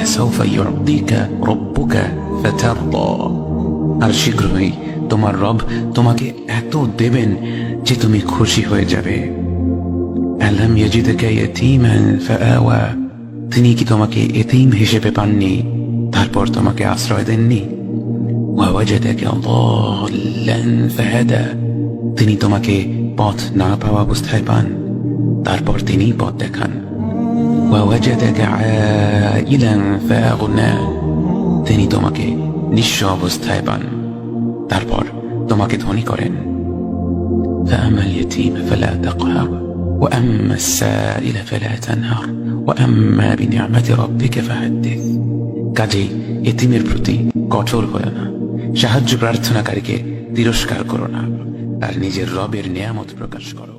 ওয়ালা সাউফা ইউতিকা রব্বুকা ফাতারদা আর শীঘ্রই তোমার রব তোমাকে এত দেবেন যে তুমি খুশি হয়ে যাবে আলাম ইয়াজিদকা ইয়াতীমান ফাআওয়া তিনি কি তোমাকে এতিম হিসেবে পাননি তারপর তোমাকে আশ্রয় দেননি ওয়াওয়াজাদাকা ضالًا ফাহাদা তিনি তোমাকে পথ না পাওয়া অবস্থায় পান তারপর তিনি পথ দেখান ওয়াওয়াজাদাকা আইলান ফাআগনা তিনি তোমাকে নিঃস্ব অবস্থায় পান তারপর তোমাকে ধনী করেন فأما اليتيم فلا تقهر وأما السائل فلا تنهر وأما بنعمة ربك فحدث কাজেই এতিমের প্রতি কঠোর হয়ে না সাহায্য প্রার্থনাকারীকে তিরস্কার করো না আর নিজের রবের নিয়ামত প্রকাশ করো